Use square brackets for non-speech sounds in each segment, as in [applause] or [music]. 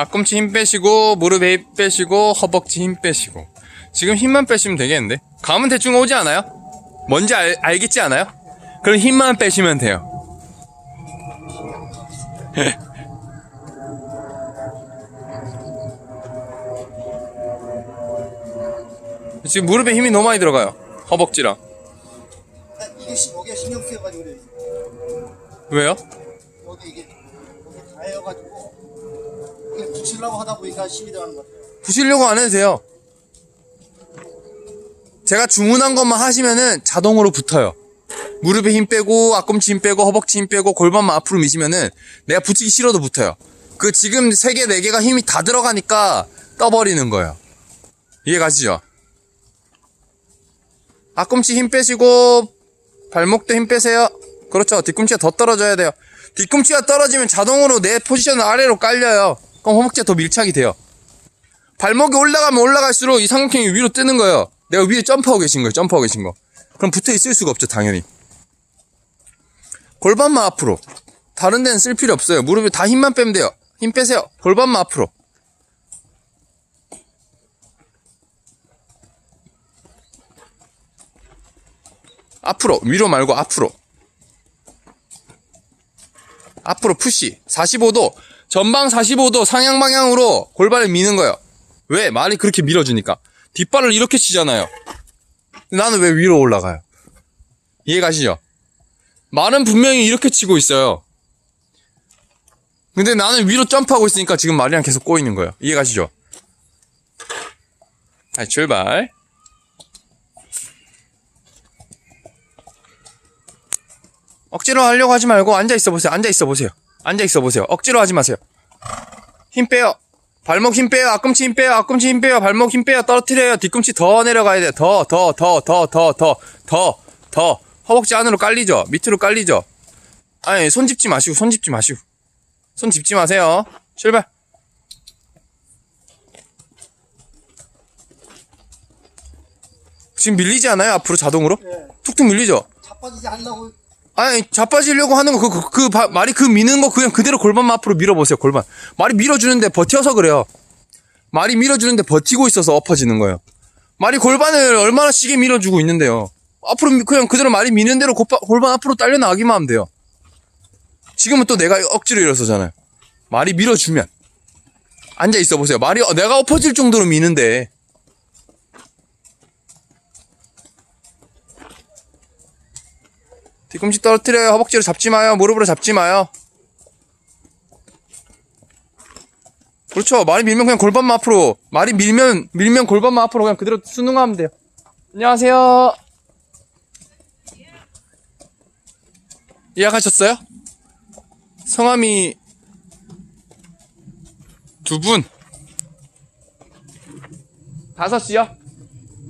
앞꿈치 힘 빼시고 무릎에 힘 빼시고 허벅지 힘 빼시고 지금 힘만 빼시면 되겠는데 감은 대충 오지 않아요? 뭔지 알, 알겠지 않아요? 그럼 힘만 빼시면 돼요 [laughs] 지금 무릎에 힘이 너무 많이 들어가요 허벅지랑 이게 시- 여기가 신경 쓰여가지고 그래. 왜요? 붙이려고 하다 보니까 힘이 들어가는 것 같아요. 부시려고 안 해도 돼요. 제가 주문한 것만 하시면은 자동으로 붙어요. 무릎에 힘 빼고, 앞꿈치 힘 빼고, 허벅지 힘 빼고, 골반만 앞으로 미시면은 내가 붙이기 싫어도 붙어요. 그 지금 세 개, 네 개가 힘이 다 들어가니까 떠버리는 거예요. 이해 가시죠? 앞꿈치 힘 빼시고, 발목도 힘 빼세요. 그렇죠. 뒤꿈치가 더 떨어져야 돼요. 뒤꿈치가 떨어지면 자동으로 내 포지션을 아래로 깔려요. 그럼 허벅지가 더 밀착이 돼요. 발목이 올라가면 올라갈수록 이 삼각형이 위로 뜨는 거예요. 내가 위에 점프하고 계신 거예요. 점프하고 계신 거. 그럼 붙어 있을 수가 없죠, 당연히. 골반만 앞으로. 다른 데는 쓸 필요 없어요. 무릎에 다 힘만 빼면 돼요. 힘 빼세요. 골반만 앞으로. 앞으로. 위로 말고 앞으로. 앞으로 푸시. 45도. 전방 45도 상향 방향으로 골반을 미는 거예요. 왜? 말이 그렇게 밀어주니까. 뒷발을 이렇게 치잖아요. 나는 왜 위로 올라가요? 이해 가시죠? 말은 분명히 이렇게 치고 있어요. 근데 나는 위로 점프하고 있으니까 지금 말이랑 계속 꼬이는 거예요. 이해 가시죠? 다시 출발. 억지로 하려고 하지 말고 앉아 있어 보세요. 앉아 있어 보세요. 앉아 있어 보세요. 억지로 하지 마세요. 힘 빼요. 발목 힘 빼요. 앞꿈치 힘 빼요. 앞꿈치 힘 빼요. 발목 힘 빼요. 떨어뜨려요. 뒤꿈치 더 내려가야 돼요. 더, 더, 더, 더, 더, 더, 더, 더. 허벅지 안으로 깔리죠? 밑으로 깔리죠? 아니, 손 짚지 마시고, 손 짚지 마시고. 손 짚지 마세요. 출발. 지금 밀리지 않아요? 앞으로 자동으로? 예. 툭툭 밀리죠? 자빠지지 않으려고 아니 자빠지려고 하는 거 그 그그 바- 말이 그 미는 거 그냥 그대로 골반만 앞으로 밀어보세요 골반. 말이 밀어주는데 버텨서 그래요. 말이 밀어주는데 버티고 있어서 엎어지는 거예요. 말이 골반을 얼마나 시게 밀어주고 있는데요. 앞으로 미- 그냥 그대로 말이 미는 대로 골반, 골반 앞으로 딸려 나가기만 하면 돼요. 지금은 또 내가 억지로 일어서잖아요. 말이 밀어주면. 앉아 있어 보세요. 말이 어, 내가 엎어질 정도로 미는데 뒤꿈치 떨어뜨려요. 허벅지로 잡지 마요. 무릎으로 잡지 마요. 그렇죠. 말이 밀면 그냥 골반만 앞으로. 말이 밀면, 밀면 골반만 앞으로 그냥 그대로 순응하면 돼요. 안녕하세요. 예약하셨어요? 성함이 두 분. 다섯 시요?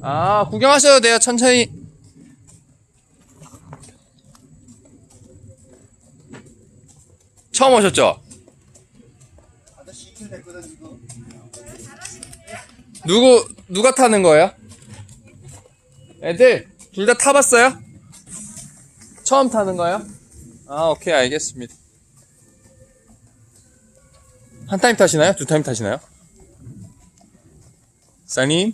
아, 구경하셔도 돼요. 천천히. 처음 오셨죠? 누구 누가 타는 거예요? 애들 둘 다 타봤어요? 처음 타는 거예요? 아 오케이 알겠습니다. 한 타임 타시나요? 두 타임 타시나요? 사님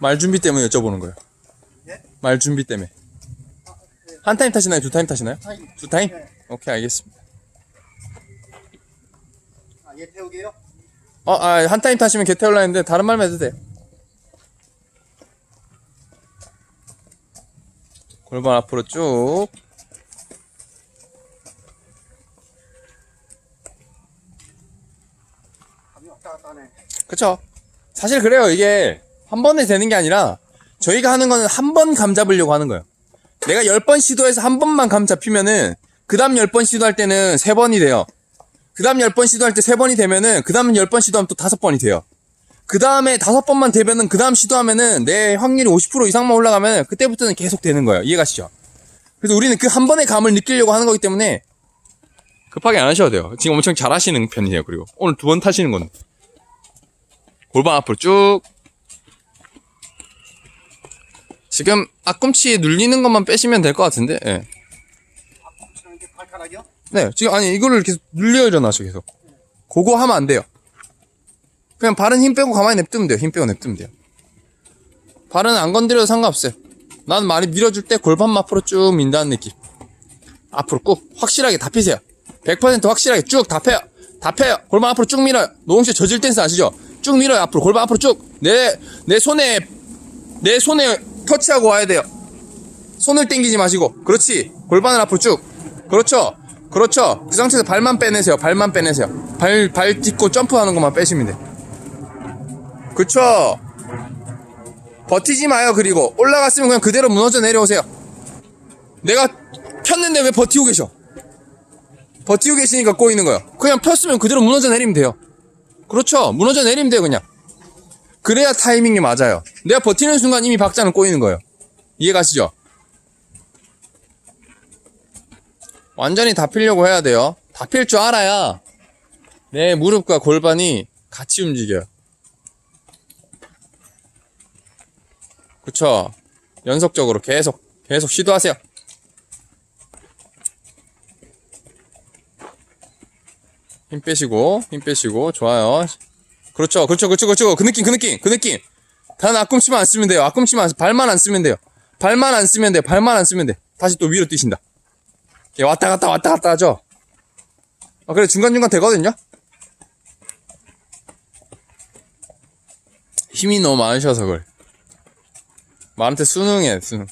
말 준비 때문에 여쭤보는 거예요. 예? 말 준비 때문에. 한 타임 타시나요? 두 타임 타시나요? 타임. 두 타임? 네. 오케이 알겠습니다. 아 얘 태우게요? 어, 아, 한 타임 타시면 개 태울라 했는데 다른 말만 해도 돼. 골반 앞으로 쭉. 감이 왔다 갔다 하네. 그쵸? 사실 그래요. 이게 한 번에 되는 게 아니라 저희가 하는 거는 한 번 감 잡으려고 하는 거예요. 내가 열번 시도해서 한 번만 감 잡히면은 그 다음 열번 시도할 때는 세 번이 돼요. 그 다음 열번 시도할 때세 번이 되면은 그 다음 열번 시도하면 또 다섯 번이 돼요. 그 다음에 다섯 번만 되면은 그 다음 시도하면은 내 확률이 50% 이상만 올라가면 그때부터는 계속 되는 거예요. 이해가시죠? 그래서 우리는 그 한 번의 감을 느끼려고 하는 거기 때문에 급하게 안 하셔도 돼요. 지금 엄청 잘 하시는 편이에요. 그리고 오늘 두 번 타시는 건데. 골반 앞으로 쭉. 지금 앞꿈치 눌리는 것만 빼시면 될 것 같은데, 예. 네, 지금 아니 이거를 계속 눌려 일어나죠 계속. 그거 하면 안 돼요. 그냥 발은 힘 빼고 가만히 냅두면 돼요. 힘 빼고 냅두면 돼요. 발은 안 건드려도 상관없어요. 난 많이 밀어줄 때 골반 앞으로 쭉 민다는 느낌. 앞으로 꾹 확실하게 다 피세요. 100% 확실하게 쭉 다 펴요. 다 펴요. 골반 앞으로 쭉 밀어요. 노홍씨 저질 댄스 아시죠? 쭉 밀어요. 앞으로 골반 앞으로 쭉. 내 내 손에 내 손에 터치하고 와야 돼요. 손을 당기지 마시고. 그렇지. 골반을 앞으로 쭉. 그렇죠. 그렇죠. 그 상태에서 발만 빼내세요. 발만 빼내세요. 발, 발 딛고 점프하는 것만 빼시면 돼. 그쵸. 버티지 마요, 그리고. 올라갔으면 그냥 그대로 무너져 내려오세요. 내가 폈는데 왜 버티고 계셔? 버티고 계시니까 꼬이는 거예요. 그냥 폈으면 그대로 무너져 내리면 돼요. 그렇죠. 무너져 내리면 돼요, 그냥. 그래야 타이밍이 맞아요. 내가 버티는 순간 이미 박자는 꼬이는 거예요. 이해 가시죠? 완전히 다 필려고 해야 돼요. 다 필 줄 알아야 내 무릎과 골반이 같이 움직여요. 그쵸? 연속적으로 계속, 계속 시도하세요. 힘 빼시고, 힘 빼시고, 좋아요. 그렇죠, 그렇죠, 그렇죠, 그렇죠. 그 느낌, 그 느낌, 그 느낌. 단 앞꿈치만 안 쓰면 돼요. 앞꿈치만, 안 쓰- 발만 안 쓰면 돼요. 발만 안 쓰면 돼, 발만 안 쓰면 돼. 다시 또 위로 뛰신다. 예, 왔다 갔다 왔다 갔다 하죠. 아, 그래 중간중간 되거든요. 힘이 너무 많으셔서 그래. 말한테 수능해 수능.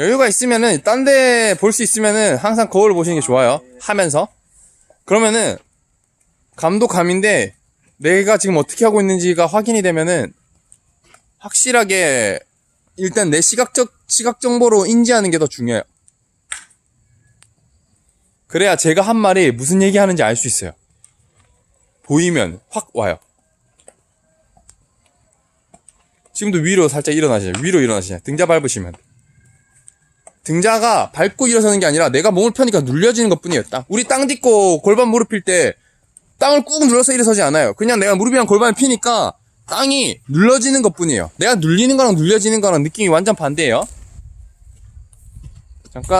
여유가 있으면은 딴 데 볼 수 있으면은 항상 거울 보시는 게 좋아요. 하면서 그러면은 감도 감인데 내가 지금 어떻게 하고 있는지가 확인이 되면은 확실하게 일단 내 시각적 시각 정보로 인지하는 게 더 중요해요. 그래야 제가 한 말이 무슨 얘기 하는지 알 수 있어요. 보이면 확 와요. 지금도 위로 살짝 일어나시죠. 위로 일어나시죠. 등자 밟으시면. 등자가 밟고 일어서는 게 아니라 내가 몸을 펴니까 눌려지는 것. 딱. 우리 땅 딛고 골반 무릎 필 때 땅을 꾹 눌러서 일어서지 않아요. 그냥 내가 무릎이랑 골반을 피니까 땅이 눌러지는 것 뿐이에요. 내가 눌리는 거랑 눌려지는 거랑 느낌이 완전 반대예요. 잠깐.